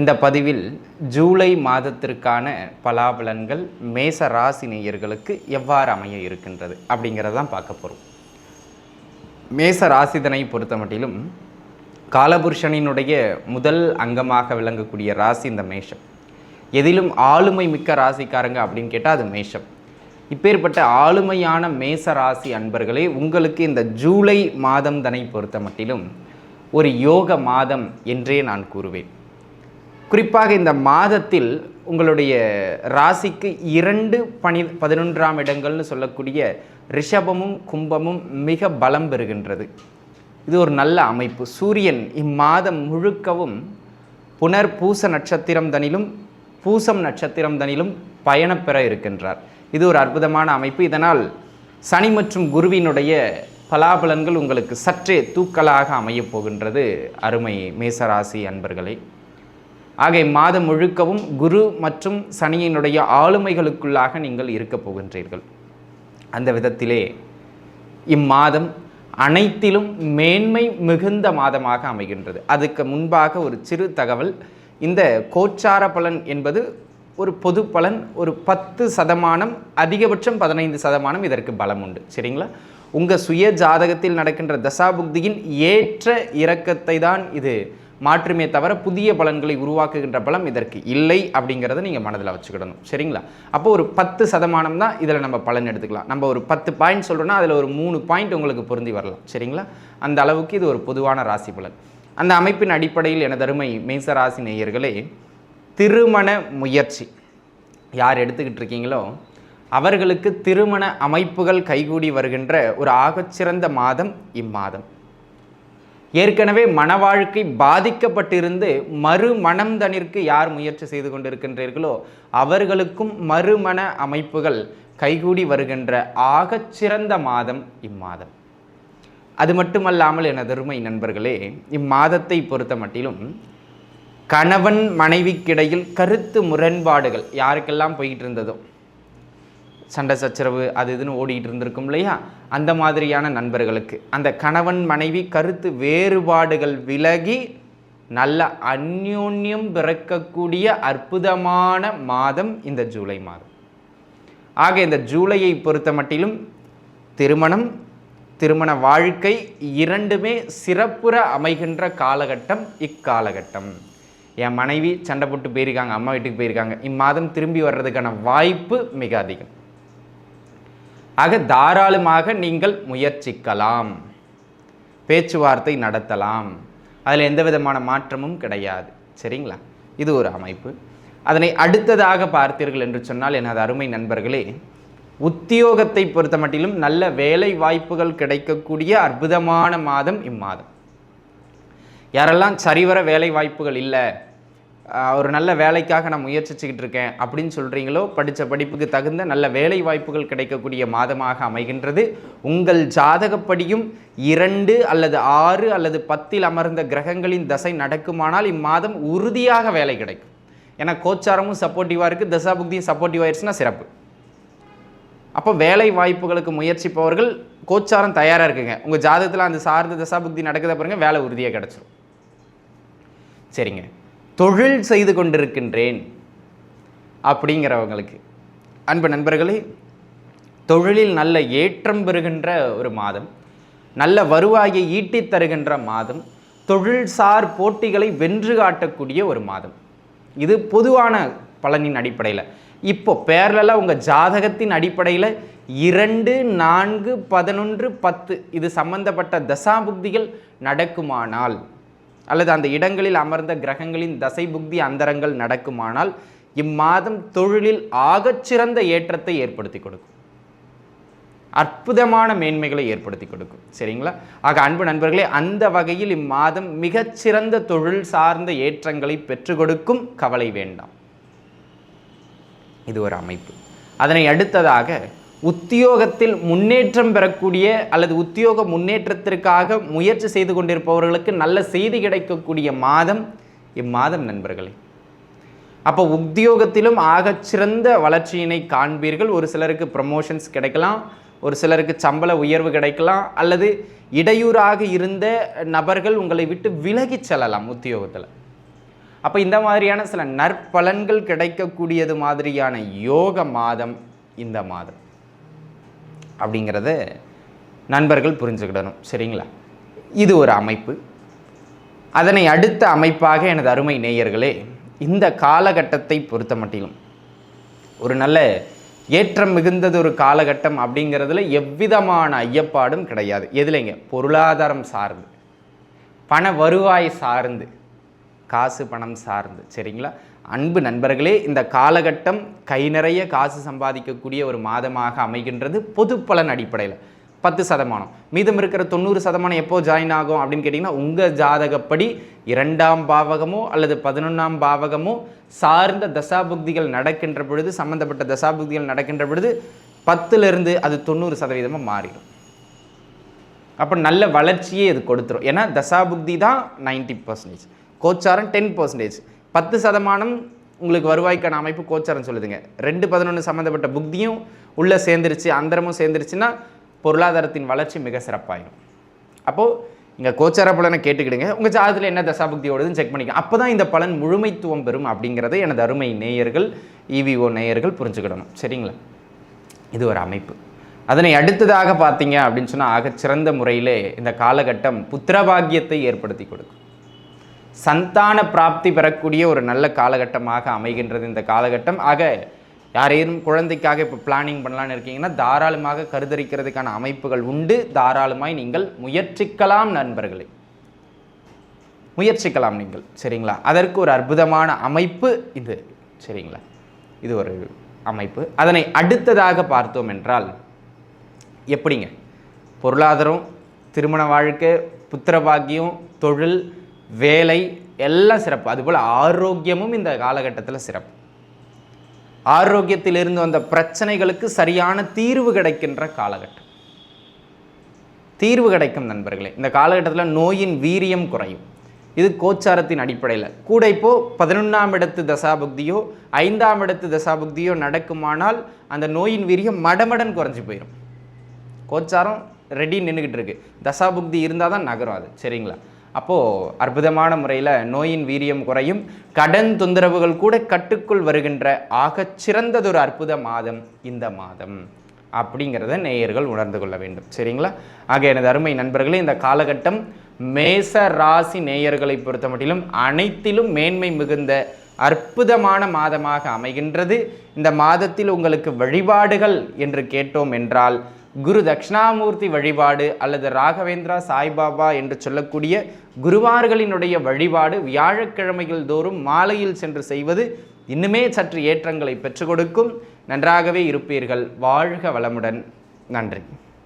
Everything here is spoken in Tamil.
இந்த பதிவில் ஜூலை மாதத்திற்கான பலாபலன்கள் மேச ராசி நேயர்களுக்கு எவ்வாறு அமைய இருக்கின்றது அப்படிங்கிறதான் பார்க்க போகிறோம் மேச ராசிதனை பொறுத்த மட்டிலும் காலபுருஷனினுடைய முதல் அங்கமாக விளங்கக்கூடிய ராசி இந்த மேஷம். எதிலும் ஆளுமை மிக்க ராசிக்காரங்க அப்படின்னு கேட்டால் அது மேஷம். இப்பேற்பட்ட ஆளுமையான மேச ராசி அன்பர்களே உங்களுக்கு இந்த ஜூலை மாதம் தனை பொறுத்த மட்டிலும் ஒரு யோக மாதம் என்றே நான் கூறுவேன். குறிப்பாக இந்த மாதத்தில் உங்களுடைய ராசிக்கு இரண்டு பனி பதினொன்றாம் இடங்கள்னு சொல்லக்கூடிய ரிஷபமும் கும்பமும் மிக பலம் பெறுகின்றது. இது ஒரு நல்ல அமைப்பு. சூரியன் இம்மாதம் முழுக்கவும் புனர் பூச நட்சத்திரம் தனிலும் பூசம் நட்சத்திரம் தனிலும் பயணப்பெற இருக்கின்றார். இது ஒரு அற்புதமான அமைப்பு. இதனால் சனி மற்றும் குருவினுடைய பலாபலன்கள் உங்களுக்கு சற்றே தூக்கலாக அமையப் போகின்றது. அருமை மேசராசி அன்பர்களே. ஆக மாதம் முழுக்கவும் குரு மற்றும் சனியினுடைய ஆளுமைகளுக்குள்ளாக நீங்கள் இருக்கப் போகின்றீர்கள். அந்த விதத்திலே இம்மாதம் அனைத்திலும் மேன்மை மிகுந்த மாதமாக அமைகின்றது. அதுக்கு முன்பாக ஒரு சிறு தகவல். இந்த கோச்சார பலன் என்பது ஒரு பொது பலன் ஒரு பத்து சதமானம் அதிகபட்சம் பதினைந்து சதமானம் இதற்கு பலம் உண்டு. சரிங்களா? உங்கள் சுய ஜாதகத்தில் நடக்கின்ற தசாபுக்தியின் ஏற்ற இறக்கத்தை தான் இது மாற்றுமே தவிர புதிய பலன்களை உருவாக்குகின்ற பலம் இதற்கு இல்லை அப்படிங்கிறத நீங்கள் மனதில் வச்சுக்கிடணும். சரிங்களா? அப்போ ஒரு பத்து சதமானம் தான் இதில் நம்ம பலன் எடுத்துக்கலாம். நம்ம ஒரு பத்து பாயிண்ட் சொல்கிறோன்னா அதில் ஒரு மூணு பாயிண்ட் உங்களுக்கு பொருந்தி வரலாம். சரிங்களா? அந்த அளவுக்கு இது ஒரு பொதுவான ராசி பலன். அந்த அமைப்பின் அடிப்படையில் எனது அருமை மேச ராசி நேயர்களே திருமண முயற்சி. யார் எடுத்துக்கிட்டு இருக்கீங்களோ அவர்களுக்கு திருமண அமைப்புகள் கைகூடி வருகின்ற ஒரு ஆகச்சிறந்த மாதம் இம்மாதம். ஏற்கனவே மன வாழ்க்கை பாதிக்கப்பட்டிருந்து மறுமணம் தனிற்கு யார் முயற்சி செய்து கொண்டிருக்கின்றீர்களோ அவர்களுக்கும் மறுமண அமைப்புகள் கைகூடி வருகின்ற ஆகச்சிறந்த மாதம் இம்மாதம். அது மட்டுமல்லாமல் எனது அருமை நண்பர்களே இம்மாதத்தை பொறுத்த மட்டிலும் கணவன் மனைவிக்கிடையில் கருத்து முரண்பாடுகள் யாருக்கெல்லாம் போய்கிட்டு இருந்ததோ சண்டை சச்சரவு அது இதுன்னு ஓடிக்கிட்டு இருந்திருக்கும் இல்லையா? அந்த மாதிரியான நண்பர்களுக்கு. அந்த கணவன் மனைவி கருத்து வேறுபாடுகள் விலகி நல்ல அந்யோன்யம் பிறக்கக்கூடிய அற்புதமான மாதம் இந்த ஜூலை மாதம். ஆக இந்த ஜூலையை பொறுத்த மட்டிலும் திருமணம் திருமண வாழ்க்கை இரண்டுமே சிறப்புற அமைகின்ற காலகட்டம் இக்காலகட்டம். என் மனைவி சண்டை போட்டு போயிருக்காங்க அம்மா வீட்டுக்கு போயிருக்காங்க. இம்மாதம் திரும்பி வர்றதுக்கான வாய்ப்பு மிக அதிகம். ஆக தாராளமாக நீங்கள் முயற்சிக்கலாம். பேச்சுவார்த்தை நடத்தலாம். அதில் எந்த விதமான மாற்றமும் கிடையாது. சரிங்களா? இது ஒரு அமைப்பு. அதனை அடுத்ததாக பார்த்தீர்கள் என்று சொன்னால் எனது அருமை நண்பர்களே உத்தியோகத்தை பொறுத்த மட்டிலும் நல்ல வேலை வாய்ப்புகள் கிடைக்கக்கூடிய அற்புதமான மாதம் இம்மாதம். யாரெல்லாம் சரிவர வேலை வாய்ப்புகள் இல்லை ஒரு நல்ல வேலைக்காக நான் முயற்சிச்சுக்கிட்டு இருக்கேன் அப்படின்னு சொல்கிறீங்களோ படித்த படிப்புக்கு தகுந்த நல்ல வேலை வாய்ப்புகள் கிடைக்கக்கூடிய மாதமாக அமைகின்றது. உங்கள் ஜாதகப்படியும் இரண்டு அல்லது ஆறு அல்லது பத்தில் அமர்ந்த கிரகங்களின் தசை நடக்குமானால் இம்மாதம் உறுதியாக வேலை கிடைக்கும். ஏன்னா கோச்சாரமும் சப்போர்ட்டிவாக இருக்குது தசாபுக்தியும் சப்போர்ட்டிவ் ஆயிடுச்சுன்னா சிறப்பு. அப்போ வேலை வாய்ப்புகளுக்கு முயற்சிப்பவர்கள் கோச்சாரம் தயாராக இருக்குங்க. உங்கள் ஜாதகத்தில் அந்த சார்ந்த தசாபுக்தி நடக்குத பாருங்கள் வேலை உறுதியாக கிடச்சிரும். சரிங்க. தொழில் செய்து கொண்டிருக்கின்றேன் அப்படிங்கிறவங்களுக்கு. அன்பு நண்பர்களே தொழிலில் நல்ல ஏற்றம் பெறுகின்ற ஒரு மாதம் நல்ல வருவாயை ஈட்டித் தருகின்ற மாதம் தொழில்சார் போட்டிகளை வென்று காட்டக்கூடிய ஒரு மாதம். இது பொதுவான பலனின் அடிப்படையில். இப்போ பேரலாக உங்கள் ஜாதகத்தின் அடிப்படையில் இரண்டு நான்கு பதினொன்று பத்து இது சம்பந்தப்பட்ட தசாபுக்திகள் நடக்குமானால் அல்லது அந்த இடங்களில் அமர்ந்த கிரகங்களின் தசை புக்தி அந்தரங்கள் நடக்குமானால் இம்மாதம் தொழிலில் ஆகச்சிறந்த ஏற்றத்தை ஏற்படுத்தி கொடுக்கும். அற்புதமான மேன்மைகளை ஏற்படுத்தி கொடுக்கும். சரிங்களா? ஆக அன்பு நண்பர்களே அந்த வகையில் இம்மாதம் மிகச்சிறந்த தொழில் சார்ந்த ஏற்றங்களை பெற்றுக் கொடுக்கும் கவலை வேண்டாம். இது ஒரு அமைப்பு. அதனை அடுத்ததாக உத்தியோகத்தில் முன்னேற்றம் பெறக்கூடிய அல்லது உத்தியோக முன்னேற்றத்திற்காக முயற்சி செய்து கொண்டிருப்பவர்களுக்கு நல்ல செய்தி கிடைக்கக்கூடிய மாதம் இம்மாதம் நண்பர்களே. அப்போ உத்தியோகத்திலும் ஆகச்சிறந்த வளர்ச்சியினை காண்பீர்கள். ஒரு சிலருக்கு ப்ரமோஷன்ஸ் கிடைக்கலாம் ஒரு சிலருக்கு சம்பள உயர்வு கிடைக்கலாம் அல்லது இடையூறாக இருந்த நபர்கள் உங்களை விட்டு விலகிச் செல்லலாம் உத்தியோகத்தில். அப்போ இந்த மாதிரியான சில நற்பலன்கள் கிடைக்கக்கூடியது மாதிரியான யோக மாதம் இந்த மாதம். அப்படிங்கிறத நண்பர்கள் புரிஞ்சுக்கிடணும். சரிங்களா? இது ஒரு அமைப்பு. அதனை அடுத்த அமைப்பாக எனது அருமை நேயர்களே இந்த காலகட்டத்தை பொறுத்த மட்டிலும் ஒரு நல்ல ஏற்றம் மிகுந்தது ஒரு காலகட்டம் அப்படிங்கிறதுல எவ்விதமான ஐயப்பாடும் கிடையாது. எதுலைங்க பொருளாதாரம் சார்ந்து. பண வருவாய் சார்ந்து. காசு பணம் சார்ந்து. சரிங்களா? அன்பு நண்பர்களே இந்த காலகட்டம் கை நிறைய காசு சம்பாதிக்கக்கூடிய ஒரு மாதமாக அமைகின்றது பொது பலன் அடிப்படையில். பத்து சதமானம். மீதம் இருக்கிற தொண்ணூறு சதமானம் எப்போ ஜாயின் ஆகும் அப்படின்னு கேட்டிங்கன்னா உங்கள் ஜாதகப்படி இரண்டாம் பாவகமோ அல்லது பதினொன்றாம் பாவகமோ சார்ந்த தசாபுக்திகள் நடக்கின்ற பொழுது சம்பந்தப்பட்ட தசாபுக்திகள் நடக்கின்ற பொழுது பத்துலேருந்து அது தொண்ணூறு சதவீதமாக மாறிடும். அப்போ நல்ல வளர்ச்சியே இது கொடுத்துரும். ஏன்னா தசாபுக்தி தான் நைன்டி பர்சன்டேஜ் கோச்சாரம் டென் பர்சன்டேஜ் பத்து சதமானம் உங்களுக்கு வருவாய்க்கான அமைப்பு கோச்சாரம் சொல்லுதுங்க. ரெண்டு பதினொன்று சம்மந்தப்பட்ட புக்தியும் உள்ளே சேர்ந்துருச்சு அந்தரமும் சேர்ந்துருச்சுன்னா பொருளாதாரத்தின் வளர்ச்சி மிக சிறப்பாயிடும் அப்போது இங்கே கோச்சார பலனை கேட்டுக்கிடுங்க. உங்கள் ஜாதத்தில் என்ன தசாபுக்தி ஓடுதுன்னு செக் பண்ணிக்க அப்போ தான் இந்த பலன் முழுமைத்துவம் பெறும் அப்படிங்கிறத எனது அருமை நேயர்கள் இவிஓ நேயர்கள் புரிஞ்சுக்கிடணும். சரிங்களா? இது ஒரு அமைப்பு. அதனை அடுத்ததாக பார்த்தீங்க அப்படின்னு சொன்னால் ஆகச்சிறந்த முறையிலே இந்த காலகட்டம் புத்திரபாகியத்தை ஏற்படுத்தி கொடுக்கும். சந்தான பிராப்தி பெறக்கூடிய ஒரு நல்ல காலகட்டமாக அமைகின்றது இந்த காலகட்டம். ஆக யாரேனும் குழந்தைக்காக இப்போ பிளானிங் பண்ணலான்னு இருக்கீங்கன்னா தாராளமாக கருதரிக்கிறதுக்கான அமைப்புகள் உண்டு. தாராளமாய் நீங்கள் முயற்சிக்கலாம் நண்பர்களே. முயற்சிக்கலாம் நீங்கள் சரிங்களா? அதற்கு ஒரு அற்புதமான அமைப்பு இது சரிங்களா? இது ஒரு அமைப்பு. அதனை அடுத்ததாக பார்த்தோம் என்றால் எப்படிங்க? பொருளாதாரம் திருமண வாழ்க்கை புத்திரபாக்கியம் தொழில் வேலை எல்லாம் சிறப்பு. அதுபோல் ஆரோக்கியமும் இந்த காலகட்டத்தில் சிறப்பு. ஆரோக்கியத்திலிருந்து வந்த பிரச்சனைகளுக்கு சரியான தீர்வு கிடைக்கின்ற காலகட்டம். தீர்வு கிடைக்கும் நண்பர்களே இந்த காலகட்டத்தில் நோயின் வீரியம் குறையும். இது கோச்சாரத்தின் அடிப்படையில். கூட இப்போ பதினொன்றாம் இடத்து தசாபுக்தியோ ஐந்தாம் இடத்து தசாபுக்தியோ நடக்குமானால் அந்த நோயின் வீரியம் மடமடன் குறைஞ்சி போயிடும் கோச்சாரம் ரெடி நின்றுக்கிட்டு இருக்கு. தசாபுக்தி இருந்தால் தான் நகரும் அது. சரிங்களா? அப்போது அற்புதமான முறையில் நோயின் வீரியம் குறையும் கடன் தொந்தரவுகள் கூட கட்டுக்குள் வருகின்ற ஆகச் சிறந்ததொரு அற்புத மாதம் இந்த மாதம் அப்படிங்கிறத நேயர்கள் உணர்ந்து கொள்ள வேண்டும். சரிங்களா? ஆக எனது அருமை நண்பர்களே இந்த காலகட்டம் மேச ராசி நேயர்களை பொறுத்த மட்டிலும் அனைத்திலும் மேன்மை மிகுந்த அற்புதமான மாதமாக அமைகின்றது. இந்த மாதத்தில் உங்களுக்கு வழிபாடுகள் என்று கேட்டோம் என்றால் குரு தட்சிணாமூர்த்தி வழிபாடு அல்லது ராகவேந்திரா சாய்பாபா என்று சொல்லக்கூடிய குருவார்களினுடைய வழிபாடு வியாழக்கிழமைகள் தோறும் மாலையில் சென்று செய்வது இன்னுமே சற்று ஏற்றங்களை பெற்றுக் கொடுக்கும். நன்றாகவே இருப்பீர்கள். வாழ்க வளமுடன். நன்றி.